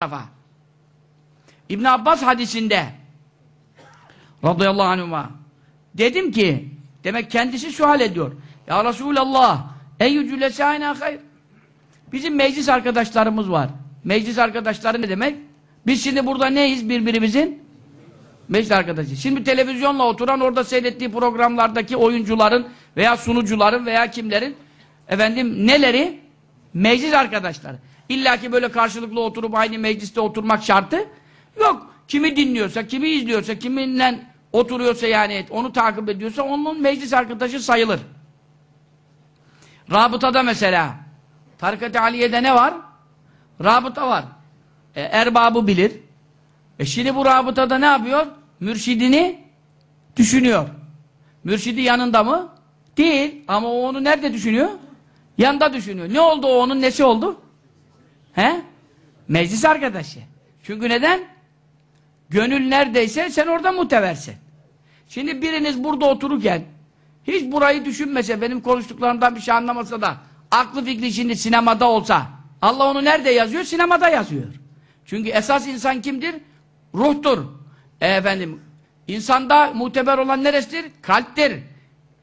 tarafa. İbn Abbas hadisinde radıyallahu anhuma dedim ki demek kendisi sual ediyor. Ya Resulallah eyyü cülesâine hayr Bizim meclis arkadaşlarımız var. Meclis arkadaşları ne demek? Biz şimdi burada neyiz birbirimizin? Meclis arkadaşı. Şimdi televizyonla oturan orada seyrettiği programlardaki oyuncuların veya sunucuların veya kimlerin efendim neleri? Meclis arkadaşları. İlla ki böyle karşılıklı oturup aynı mecliste oturmak şartı yok. Kimi dinliyorsa, kimi izliyorsa, kiminle oturuyorsa yani onu takip ediyorsa onun meclis arkadaşı sayılır. Rabıtada mesela Tarikat-ı Aliye'de ne var? Rabıta var. E, erbabı bilir. E şimdi bu rabıtada ne yapıyor? Mürşidini düşünüyor. Mürşidi yanında mı? Değil. Ama o onu nerede düşünüyor? Yanında düşünüyor. Ne oldu o onun nesi oldu? He? Meclis arkadaşı. Çünkü neden? Gönül neredeyse sen orada muteversin. Şimdi biriniz burada otururken hiç burayı düşünmese, benim konuştuklarımdan bir şey anlamasa da aklı fikri şimdi sinemada olsa Allah onu nerede yazıyor? Sinemada yazıyor. Çünkü esas insan kimdir? Ruhtur. E efendim, insanda muteber olan neresidir? Kalptir.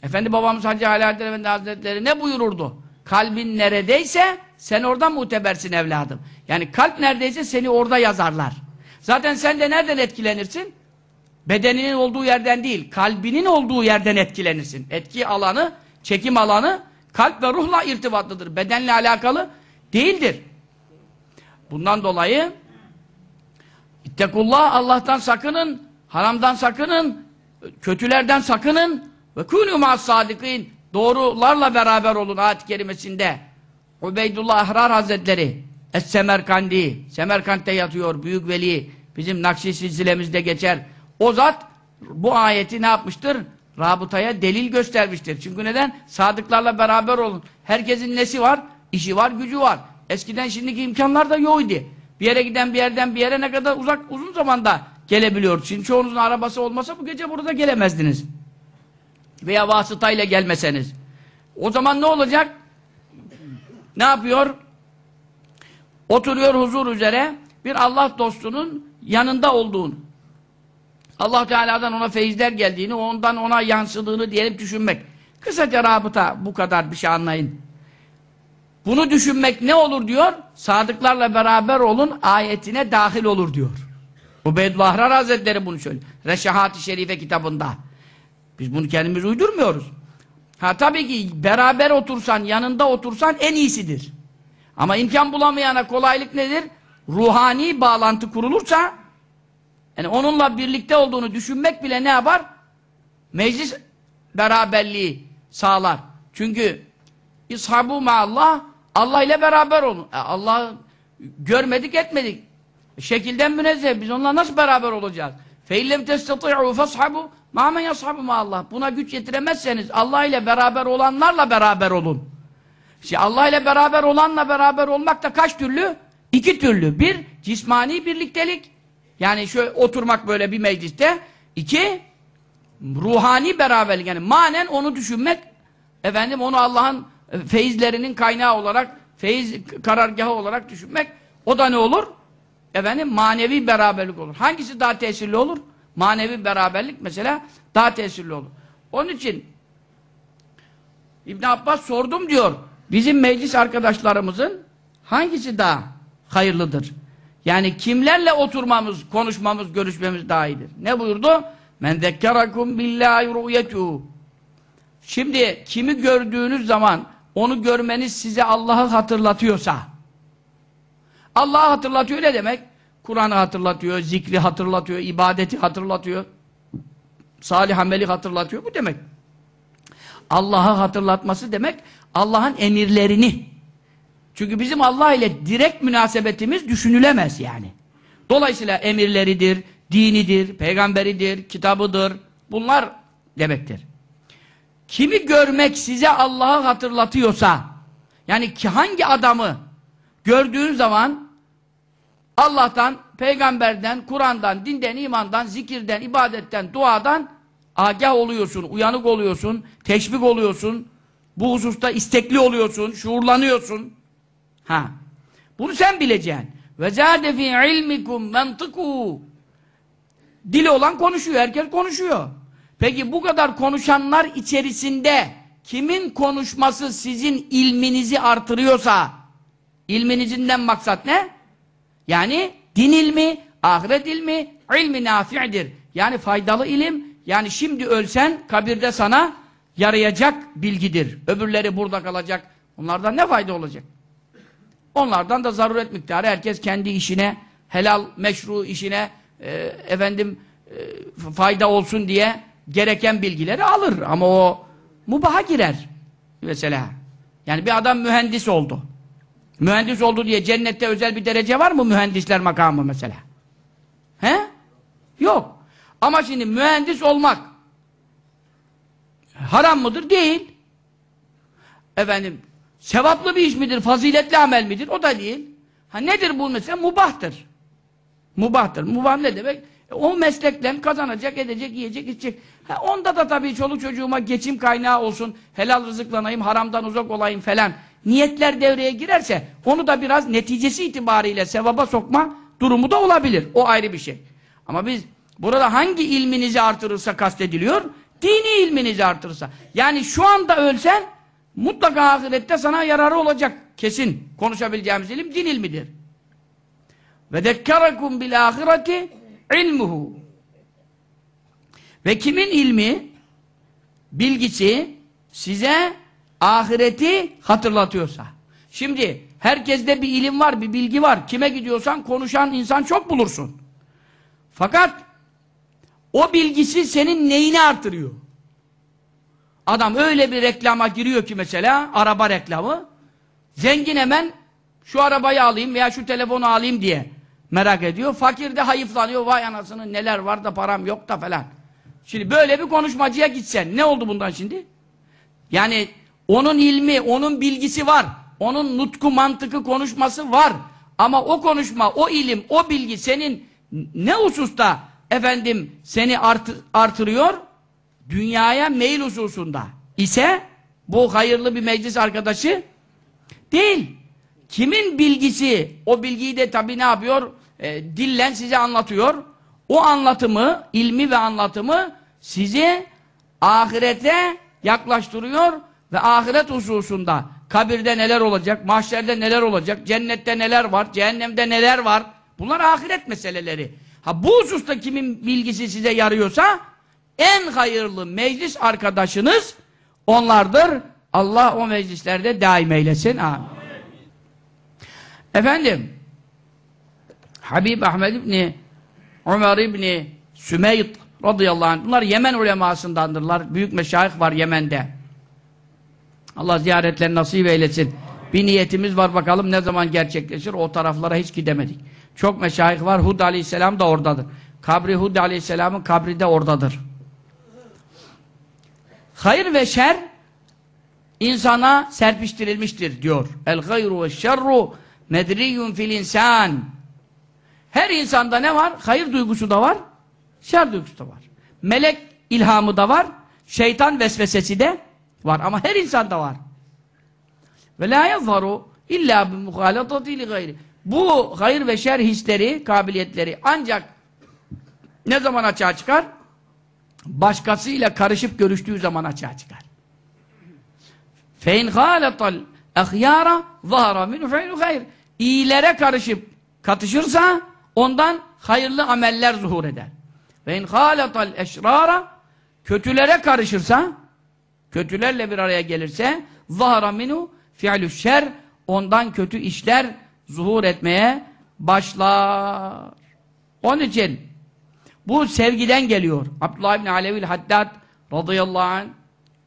Efendi babamız Hacı Alaaddin Efendi Hazretleri ne buyururdu? Kalbin neredeyse sen orada mutebersin evladım. Yani kalp neredeyse seni orada yazarlar. Zaten sen de nereden etkilenirsin? Bedeninin olduğu yerden değil, kalbinin olduğu yerden etkilenirsin. Etki alanı, çekim alanı kalp ve ruhla irtibatlıdır. Bedenle alakalı değildir. Bundan dolayı İttekullah Allah'tan sakının, haramdan sakının, kötülerden sakının ve kûnû ma'as sadikin doğrularla beraber olun ayet-i kerimesinde. Ubeydullah Ahrar Hazretleri Es-Semerkandi Semerkant'te yatıyor büyük veli bizim Nakşi silsilemizde geçer. O zat bu ayeti ne yapmıştır? Rabıtaya delil göstermiştir. Çünkü neden? Sadıklarla beraber olun. Herkesin nesi var? İşi var, gücü var. Eskiden şimdiki imkanlar da yok idi. Bir yere giden bir yerden bir yere ne kadar uzak uzun zamanda gelebiliyor. Şimdi çoğunuzun arabası olmasa bu gece burada gelemezdiniz. Veya vasıtayla gelmeseniz. O zaman ne olacak? Ne yapıyor? Oturuyor huzur üzere bir Allah dostunun yanında olduğunu. Allah Teala'dan ona feyizler geldiğini, ondan ona yansıdığını diyelim düşünmek. Kısaca rabıta bu kadar bir şey anlayın. Bunu düşünmek ne olur diyor? Sadıklarla beraber olun ayetine dahil olur diyor. Ubeydullah Hazretleri bunu söylüyor. Reşahat-ı Şerife kitabında. Biz bunu kendimiz uydurmuyoruz. Ha tabii ki beraber otursan, yanında otursan en iyisidir. Ama imkan bulamayana kolaylık nedir? Ruhani bağlantı kurulursa yani onunla birlikte olduğunu düşünmek bile ne yapar? Meclis beraberliği sağlar. Çünkü İshabu Allah Allah ile beraber olun. E Allah görmedik etmedik. Şekilden münezzeh. Biz onunla nasıl beraber olacağız? فَاِلَّمْ تَسْتَطِعُوا فَاسْحَبُوا Mâmen yashabu Allah. Buna güç yetiremezseniz Allah ile beraber olanlarla beraber olun. İşte Allah ile beraber olanla beraber olmak da kaç türlü? İki türlü. Bir, cismani birliktelik. Yani şöyle oturmak böyle bir mecliste. İki, ruhani beraberlik. Yani manen onu düşünmek, efendim onu Allah'ın feyizlerinin kaynağı olarak, feyiz karargahı olarak düşünmek. O da ne olur? Efendim manevi beraberlik olur. Hangisi daha tesirli olur? Manevi beraberlik mesela daha tesirli olur. Onun için İbn Abbas sordum diyor. Bizim meclis arkadaşlarımızın hangisi daha hayırlıdır? Yani kimlerle oturmamız, konuşmamız, görüşmemiz daha iyidir. Ne buyurdu? Men zekkerakum billahi ru'yetuhu. Şimdi kimi gördüğünüz zaman onu görmeniz size Allah'ı hatırlatıyorsa Allah'ı hatırlatıyor ne demek? Kur'an'ı hatırlatıyor, zikri hatırlatıyor, ibadeti hatırlatıyor, salih ameli hatırlatıyor. Bu demek. Allah'ı hatırlatması demek Allah'ın emirlerini. Çünkü bizim Allah ile direkt münasebetimiz düşünülemez yani. Dolayısıyla emirleridir, dinidir, peygamberidir, kitabıdır. Bunlar demektir. Kimi görmek size Allah'ı hatırlatıyorsa, yani hangi adamı gördüğün zaman Allah'tan, peygamberden, Kur'an'dan, dinden, imandan, zikirden, ibadetten, duadan agah oluyorsun, uyanık oluyorsun, teşvik oluyorsun, bu hususta istekli oluyorsun, şuurlanıyorsun. Ha. Bunu sen bileceksin. Ve zâde fî ilmikum mentıkû. Dili olan konuşuyor. Herkes konuşuyor. Peki bu kadar konuşanlar içerisinde kimin konuşması sizin ilminizi artırıyorsa ilminizinden maksat ne? Yani din ilmi, ahiret ilmi, ilmi nafi'dir. Yani faydalı ilim, yani şimdi ölsen kabirde sana yarayacak bilgidir. Öbürleri burada kalacak. Onlardan ne fayda olacak? Onlardan da zaruret miktarı herkes kendi işine, helal, meşru işine e, efendim e, fayda olsun diye gereken bilgileri alır. Ama o mubaha girer. Mesela. Yani bir adam mühendis oldu. Mühendis oldu diye cennette özel bir derece var mı mühendisler makamı mesela? He? Yok. Ama şimdi mühendis olmak haram mıdır? Değil. Efendim, sevaplı bir iş midir? Faziletli amel midir? O da değil. Ha nedir bu mesela? Mubahtır. Mubahtır. Mubah ne demek? E, o meslekten kazanacak, edecek, yiyecek, içecek. Ha, onda da tabii çoluk çocuğuma geçim kaynağı olsun, helal rızıklanayım, haramdan uzak olayım falan. Niyetler devreye girerse onu da biraz neticesi itibariyle sevaba sokma durumu da olabilir. O ayrı bir şey. Ama biz burada hangi ilminizi artırırsa kastediliyor? Dini ilminizi artırırsa. Yani şu anda ölsen mutlaka ahirette sana yararı olacak. Kesin konuşabileceğimiz ilim din ilmidir. Ve dekkarakum bil ahireti ilmuhu. Ve kimin ilmi, bilgisi size ahireti hatırlatıyorsa. Şimdi herkeste bir ilim var, bir bilgi var. Kime gidiyorsan konuşan insan çok bulursun. Fakat o bilgisi senin neyini artırıyor? Adam öyle bir reklama giriyor ki mesela, araba reklamı, zengin hemen şu arabayı alayım veya şu telefonu alayım diye merak ediyor. Fakir de hayıflanıyor, vay anasının neler var da param yok da falan. Şimdi böyle bir konuşmacıya gitsen, ne oldu bundan şimdi? Yani onun ilmi, onun bilgisi var. Onun nutku, mantıkı, konuşması var. Ama o konuşma, o ilim, o bilgi senin ne hususta efendim seni art artırıyor? Dünyaya meyil hususunda ise bu hayırlı bir meclis arkadaşı değil. Kimin bilgisi, o bilgiyi de tabi ne yapıyor? E, dillen size anlatıyor. O anlatımı, ilmi ve anlatımı sizi ahirete yaklaştırıyor ve ahiret hususunda kabirde neler olacak, mahşerde neler olacak, cennette neler var, cehennemde neler var. Bunlar ahiret meseleleri. Ha bu hususta kimin bilgisi size yarıyorsa en hayırlı meclis arkadaşınız onlardır. Allah o meclislerde daim eylesin. Amin. Efendim Habib Ahmed İbni Ömer İbni Sümeyt radıyallahu anh bunlar Yemen ulemasındandırlar. Büyük meşayih var Yemen'de. Allah ziyaretlerini nasip eylesin. Bir niyetimiz var bakalım ne zaman gerçekleşir. O taraflara hiç gidemedik. Çok meşayih var. Hud aleyhisselam da oradadır. Kabri Hud aleyhisselamın kabri de oradadır. Hayır ve şer insana serpiştirilmiştir diyor. El gayru ve şerru medriyun fil insan. Her insanda ne var? Hayır duygusu da var, şer duygusu da var. Melek ilhamı da var, şeytan vesvesesi de var ama her insanda var. Ve la yazharu illa bi muhalatati li gayri. Bu hayır ve şer hisleri, kabiliyetleri ancak ne zaman açığa çıkar? Başkasıyla karışıp görüştüğü zaman açığa çıkar. Fe in halatal ahyara zahara min fe'lu hayr. İyilere karışıp katışırsa ondan hayırlı ameller zuhur eder. Ve in halatal eşrara kötülere karışırsa kötülerle bir araya gelirse zahara minu fi'lü şer ondan kötü işler zuhur etmeye başlar. Onun için bu sevgiden geliyor. Abdullah İbni Alevil Haddad radıyallahu anh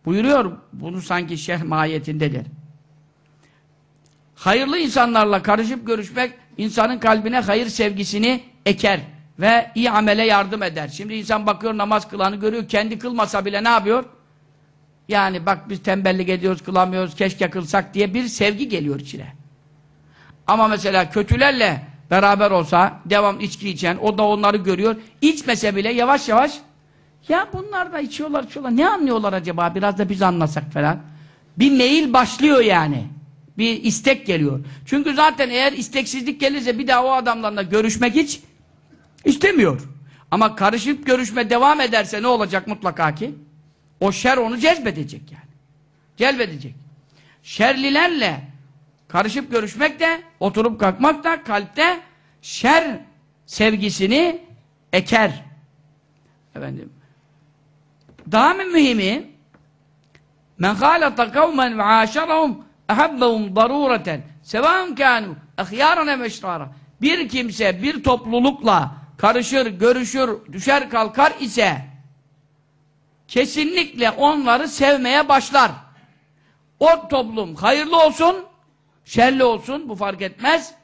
buyuruyor. Bunu sanki şerh mahiyetindedir. Hayırlı insanlarla karışıp görüşmek insanın kalbine hayır sevgisini eker ve iyi amele yardım eder. Şimdi insan bakıyor namaz kılanı görüyor. Kendi kılmasa bile ne yapıyor? Yani bak biz tembellik ediyoruz, kılamıyoruz, keşke kılsak diye bir sevgi geliyor içine. Ama mesela kötülerle beraber olsa, devam içki içen, o da onları görüyor. İçmese bile yavaş yavaş ya bunlar da içiyorlar, içiyorlar. Ne anlıyorlar acaba? Biraz da biz anlasak falan. Bir meyil başlıyor yani. bir istek geliyor. Çünkü zaten eğer isteksizlik gelirse bir daha o adamlarla görüşmek hiç istemiyor. Ama karışıp görüşme devam ederse ne olacak mutlaka ki? O şer onu cezbedecek yani. Celbedecek. Şerlilerle karışıp görüşmek de, oturup kalkmak da kalpte şer sevgisini eker. Efendim. Daha mı mühimi? Men halata kavmen ve aşarahum ehabbehum darureten sevaun kanu ahyâran emeşrâra bir kimse bir toplulukla karışır, görüşür, düşer kalkar ise kesinlikle onları sevmeye başlar. O toplum hayırlı olsun, şerli olsun bu fark etmez.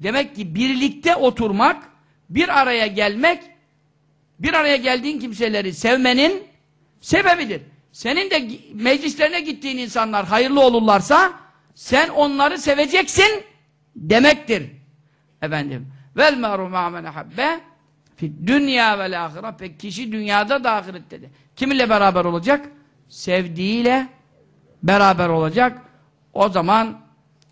Demek ki birlikte oturmak, bir araya gelmek, bir araya geldiğin kimseleri sevmenin sebebidir. Senin de meclislerine gittiğin insanlar hayırlı olurlarsa sen onları seveceksin demektir. Efendim. Vel meru ma'men habbe dünya vel ahire. Peki kişi dünyada da ahirette de. Kiminle beraber olacak? Sevdiğiyle beraber olacak. O zaman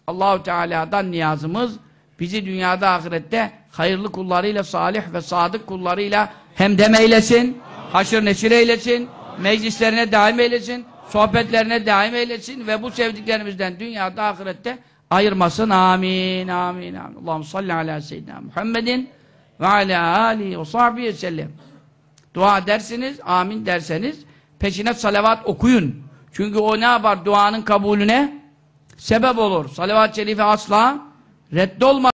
Allahu Teala'dan niyazımız bizi dünyada ahirette hayırlı kullarıyla salih ve sadık kullarıyla hemdem eylesin, haşır neşir eylesin, meclislerine daim eylesin, sohbetlerine daim eylesin ve bu sevdiklerimizden dünyada ahirette ayırmasın. Amin, amin, amin. Allah'ım salli ala seyyidina Muhammedin ve ala alihi ve sahbihi sellem. Dua dersiniz, amin derseniz peşine salavat okuyun. Çünkü o ne yapar? Duanın kabulüne sebep olur. Salavat-ı şerife asla reddolmaz.